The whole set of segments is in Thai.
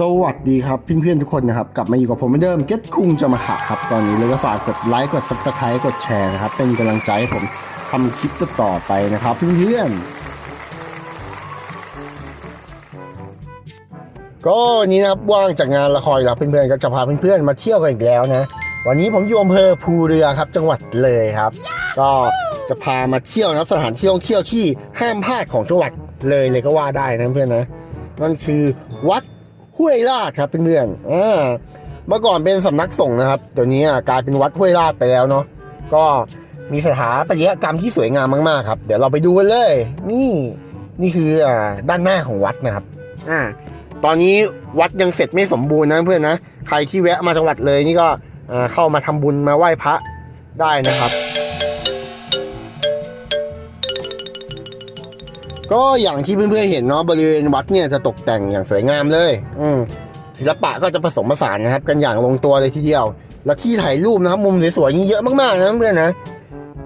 สวัสดีครับเพื่อนๆทุกคนนะครับ กลับมาอยู่กับผมเหมือนเดิมเก็ตคุงจะมาขับครับ ตอนนี้เลยก็ฝากกดไลค์กด subscribe กดแชร์นะครับ เป็นกำลังใจให้ผมทำคลิปต่อไปนะครับเพื่อนๆก็นนี้นะครับว่างจากงานละครแล้วเพื่อนๆก็จะพาเพื่อนๆมาเที่ยวกันอีกแล้วนะวันนี้ผมอยู่อำเภอภูเรือครับ จังหวัดเลยครับ ก็จะพามาเที่ยวนับสถานที่ท่องเที่ยวที่ห้ามพลาดของจังหวัดเลยเลยก็ว่าได้นะเพื่อนนะนั่นคือวัด ห้วยลาดครับเพื่อนๆอ่าเมื่อก่อนเป็นสำนักสงฆ์นะครับเดี๋ยวนี้กลายเป็นวัดห้วยลาดไปแล้วเนาะก็มีสถาปัตยกรรมที่สวยงามมากๆครับ เดี๋ยวเราไปดูกันเลย นี่นี่คืออ่าด้านหน้าของวัดนะครับอ่าตอนนี้วัดยังเสร็จไม่สมบูรณ์นะเพื่อนนะใครที่แวะมาจังหวัดเลยนี่ก็อ่าเข้ามาทำบุญมาไหว้พระได้นะครับ ก็อย่างที่เพื่อนๆเห็นเนาะบริเวณวัดเนี่ยจะตกแต่งอย่างสวยงามเลย อืมศิลปะก็จะผสมผสานนะครับ กันอย่างลงตัวเลยทีเดียว แล้วที่ถ่ายรูปนะครับ มุมสวยๆนี่เยอะมากๆนะเพื่อนนะ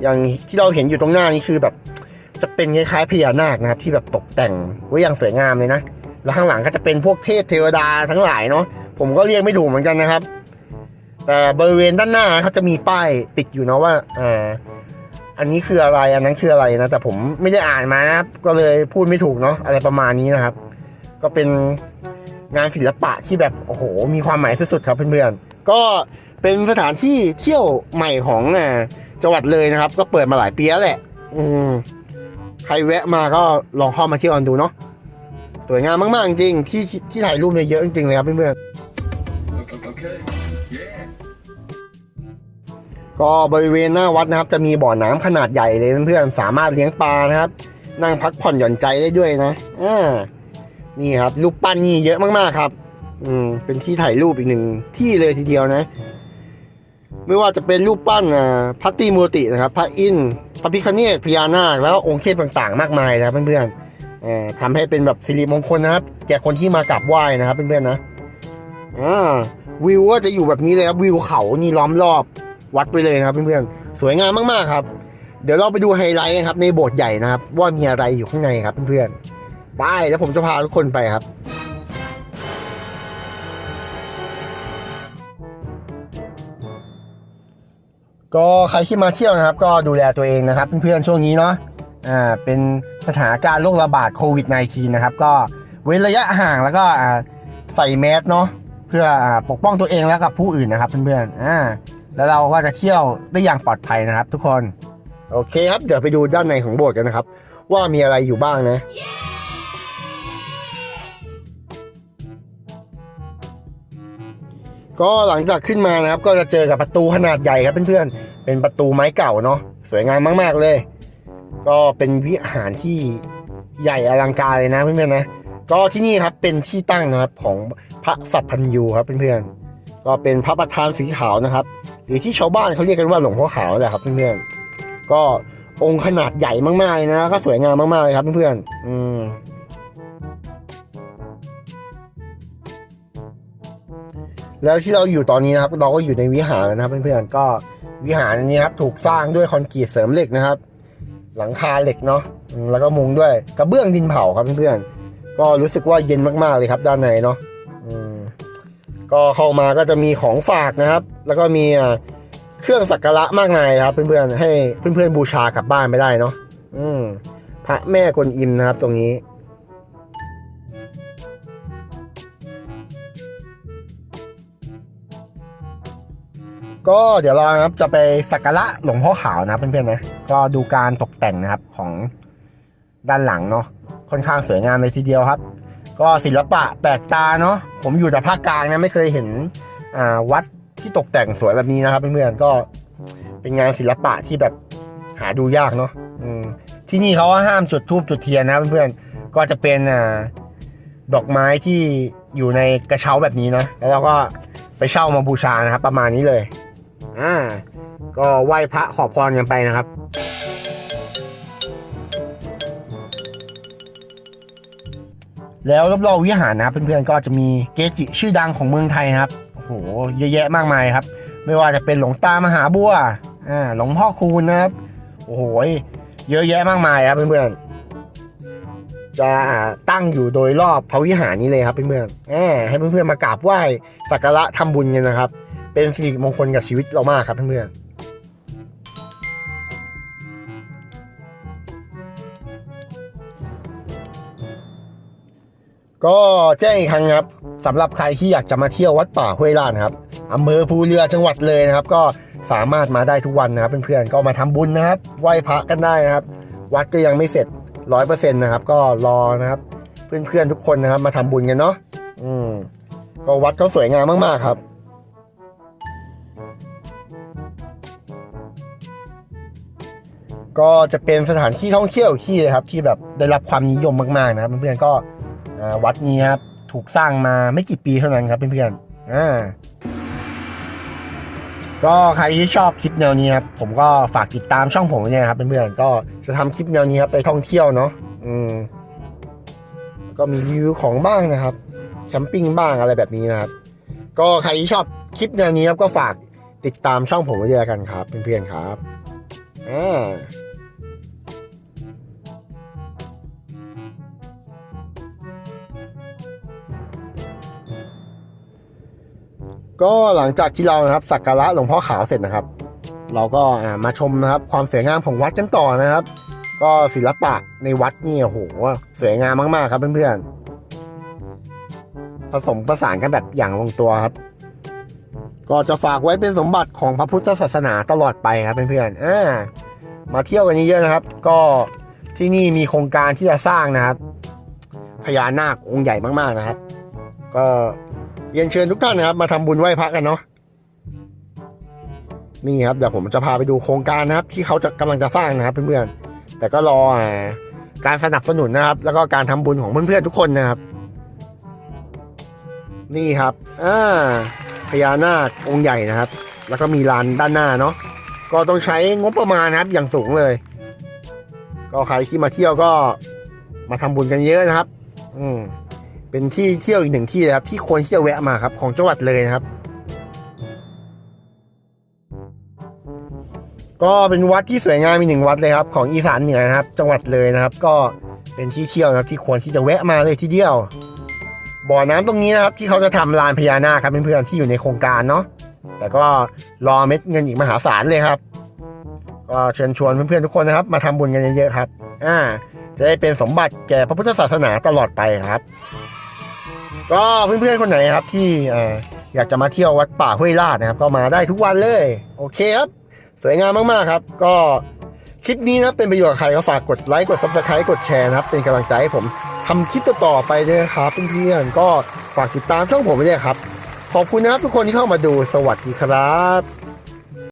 อย่างที่เราเห็นอยู่ตรงหน้านี่คือแบบ จะเป็นคล้ายๆพญานาคนะครับ ที่แบบตกแต่งไว้อย่างสวยงามเลยนะแล้วข้างหลังก็จะเป็นพวกเทพเทวดาทั้งหลายเนาะผมก็เรียกไม่ถูกเหมือนกันนะครับ แต่บริเวณด้านหน้าเขาจะมีป้ายติดอยู่เนาะว่าอ่า อันนี้คืออะไรอันนั้นคืออะไรนะแต่ผมไม่ได้อ่านมานะก็เลยพูดไม่ถูกเนาะอะไรประมาณนี้นะครับ ก็เป็นงานศิลปะที่แบบโอ้โหมีความหมายสุดๆครับเพื่อนๆก็เป็นสถานที่เที่ยวใหม่ของอ่าจังหวัดเลยนะครับ ก็เปิดมาหลายปีแล้วแหละ อืมใครแวะมาก็ลองเข้ามาเที่ยวกันดูเนาะสวยงามมากๆจริงที่ที่ถ่ายรูปเนี่ยเยอะจริงๆเลยครับเพื่อนๆ ก็บริเวณหน้าวัดนะครับ จะมีบ่อน้ำขนาดใหญ่เลยเพื่อนๆสามารถเลี้ยงปลานะครับ นั่งพักผ่อนหย่อนใจได้ด้วยนะอ่านี่ครับรูปปั้นนี่เยอะมากๆครับ อืมเป็นที่ถ่ายรูปอีกหนึ่งที่เลยทีเดียวนะ ไม่ว่าจะเป็นรูปปั้นอ่าพระตีมูรตินะครับ พระอินทร์พระพิฆเนศพญานาคแล้วองค์เทพต่างๆ มากมายนะเพื่อนๆเอ่อทำให้เป็นแบบสิริมงคลนะครับ แก่คนที่มากราบไหว้นะครับเพื่อนๆนะอ่าวิวก็จะอยู่แบบนี้เลยครับวิวเขานี่ล้อมรอบ วัดไปเลยนะครับเพื่อนๆสวยงามมากๆครับ เดี๋ยวเราไปดูไฮไลท์นะครับในโบสถ์ใหญ่นะครับ ว่ามีอะไรอยู่ข้างในครับเพื่อนๆไปแล้วผมจะพาทุกคนไปครับก็ใครที่มาเที่ยวนะครับ ก็ดูแลตัวเองนะครับเพื่อนๆช่วงนี้เนาะอ่าเป็นสถานการณ์โรคระบาดโควิด -19 นะครับ ก็เว้นระยะห่างแล้วก็อ่าใส่แมสเนาะเพื่ออ่าปกป้องตัวเองแล้วกับผู้อื่นนะครับเพื่อนๆอ่า แล้วเราก็จะเที่ยวได้อย่างปลอดภัยนะครับ ทุกคน โอเคครับ เดี๋ยวไปดูด้านในของโบสถ์กันนะครับ ว่ามีอะไรอยู่บ้างนะ ก็หลังจากขึ้นมานะครับ ก็จะเจอกับประตูขนาดใหญ่ครับเพื่อนๆ เป็นประตูไม้เก่าเนาะ สวยงามมากๆเลย ก็เป็นวิหารที่ใหญ่อลังการเลยนะเพื่อนๆนะ ก็ที่นี่ครับเป็นที่ตั้งนะครับของพระสัพพัญยูครับเพื่อนๆ ก็เป็นพระประธานสีขาวนะครับ หรือที่ชาวบ้านเขาเรียกกันว่าหลวงพ่อขาวแหละครับเพื่อนๆก็องค์ขนาดใหญ่มากๆเลยนะ ก็สวยงามมากๆเลยครับเพื่อนๆอืมแล้วที่เราอยู่ตอนนี้นะครับ เราก็อยู่ในวิหารนะครับเพื่อนๆก็วิหารนี้ครับถูกสร้างด้วยคอนกรีตเสริมเหล็กนะครับ หลังคาเหล็กเนาะแล้วก็มุงด้วยกระเบื้องดินเผาครับเพื่อนๆก็รู้สึกว่าเย็นมากๆเลยครับด้านในเนาะ ก็เข้ามาก็จะมีของฝากนะครับ แล้วก็มีเครื่องสักการะมากมายครับ เพื่อนๆให้เพื่อนๆบูชากลับบ้านไม่ได้เนาะอืมพระแม่กวนอิมนะครับ ตรงนี้ก็เดี๋ยวเรานะครับจะไปสักการะหลวงพ่อขาวนะเพื่อนๆนะก็ดูการตกแต่งนะครับของด้านหลังเนาะค่อนข้างสวยงามเลยทีเดียวครับ ก็ศิลปะแปลกตาเนาะผมอยู่แต่ภาคกลางนะไม่เคยเห็นวัดที่ตกแต่งสวยแบบนี้นะครับเพื่อนๆก็เป็นงานศิลปะที่แบบหาดูยากเนาะที่นี่เขาห้ามจุดธูปจุดเทียนนะเพื่อนๆก็จะเป็นอดอกไม้ที่อยู่ในกระเช้าแบบนี้นะแล้วเราก็ไปเช่ามาบูชานะครับ ประมาณนี้เลยอ่าก็ไหว้พระขอพรกันไปนะครับ แล้วรอบๆวิหารนะเพื่อนๆก็จะมีเกจิชื่อดังของเมืองไทยครับโอ้โหเยอะแยะมากมายครับ ไม่ว่าจะเป็นหลวงตามหาบัวอ่าหลวงพ่อคูณนะครับโอ้โหเยอะแยะมากมายครับเพื่อนจะตั้งอยู่โดยรอบพระวิหารนี้เลยครับเพื่อนๆแหมให้เพื่อนๆมากราบไหว้สักการะทำบุญกันนะครับ เป็นสิริมงคลกับชีวิตเรามากครับเพื่อนๆ ก็แจ้งอีกครั้งครับสำหรับใครที่อยากจะมาเที่ยววัดป่าห้วยลานครับอำเภอภูเรือจังหวัดเลยนะครับ ก็สามารถมาได้ทุกวันนะครับเพื่อนๆก็มาทำบุญนะครับไหว้พระกันได้นะครับ วัดก็ยังไม่เสร็จร้อยเปอร์เซ็นต์นะครับ ก็รอนะครับ เพื่อนๆทุกคนนะครับ มาทำบุญกันเนาะอืมก็วัดเขาสวยงามมากๆครับก็จะเป็นสถานที่ท่องเที่ยวที่เลยครับ ที่แบบได้รับความนิยมมากๆนะครับเพื่อนๆก็ วัดนี้ครับถูกสร้างมาไม่กี่ปีเท่านั้นครับเพื่อนๆอ่าก็ใครที่ชอบคลิปแนวนี้ครับผมก็ฝากติดตามช่องผมไว้เนี่ยครับเพื่อนๆก็จะทำคลิปแนวนี้ครับไปท่องเที่ยวเนาะอืมก็มีรีวิวของบ้างนะครับแคมปิ้งบ้างอะไรแบบนี้นะครับ ก็ใครที่ชอบคลิปแนวนี้ครับก็ฝากติดตามช่องผมไว้ด้วยกันครับเพื่อนๆครับอ่า ก็หลังจากที่เรานะครับสักการะหลวงพ่อขาวเสร็จนะครับ เราก็มาชมนะครับ ความสวยงามของวัดกันต่อนะครับ ก็ศิลปะในวัดนี่โอ้โหสวยงามมากๆครับเพื่อนๆผสมประสานกันแบบอย่างลงตัวครับ ก็จะฝากไว้เป็นสมบัติของพระพุทธศาสนาตลอดไปครับเพื่อนๆอ่ามาเที่ยวกันเยอะๆนะครับ ก็ที่นี่มีโครงการที่จะสร้างนะครับพญานาคองค์ใหญ่มากๆนะครับ ก็ เรียนเชิญทุกท่านนะครับ มาทำบุญไหว้พระกันเนาะนี่ครับเดี๋ยวผมจะพาไปดูโครงการนะครับ ที่เขาจะกำลังจะสร้างนะครับเพื่อนๆแต่ก็รอการสนับสนุนนะครับ แล้วก็การทำบุญของเพื่อนๆทุกคนนะครับ นี่ครับอ่าพญานาคองค์ใหญ่นะครับ แล้วก็มีลานด้านหน้าเนาะก็ต้องใช้งบประมาณนะครับ อย่างสูงเลย ก็ใครที่มาเที่ยวก็มาทำบุญกันเยอะนะครับ อืม เป็นที่เที่ยวอีกหนึ่งที่นะครับที่ควรที่จะแวะมาครับของจังหวัดเลยนะครับ ก็เป็นวัดที่สวยงามอีกหนึ่งวัดเลยครับของอีสานเหนือนะครับ จังหวัดเลยนะครับ ก็เป็นที่เที่ยวนะครับที่ควรที่จะแวะมาเลยทีเดียว บ่อน้ำตรงนี้นะครับที่เขาจะทำลานพญานาคครับเพื่อนๆที่อยู่ในโครงการเนาะแต่ก็รอเม็ดเงินอีกมหาศาลเลยครับ ก็เชิญชวนเพื่อนๆทุกคนนะครับ มาทำบุญกันเยอะๆครับ อ่า จะได้เป็นสมบัติแก่พระพุทธศาสนาตลอดไปครับ ก็เพื่อนๆคนไหนครับที่ออยากจะมาเที่ยววัดป่าห้วยลาดนะครับ ก็มาได้ทุกวันเลย โอเคครับ สวยงามมากๆครับ ก็คลิปนี้นะเป็นประโยชน์กับใครก็ฝากกดไลค์กดซับสไครต์กดแชร์นะครับ เป็นกำลังใจให้ผมทำคลิปต่อๆไปด้วยนะครับเพื่อนๆก็ฝากติดตามช่องผมไว้ด้วยครับ ขอบคุณนะครับทุกคนที่เข้ามาดูสวัสดีครับ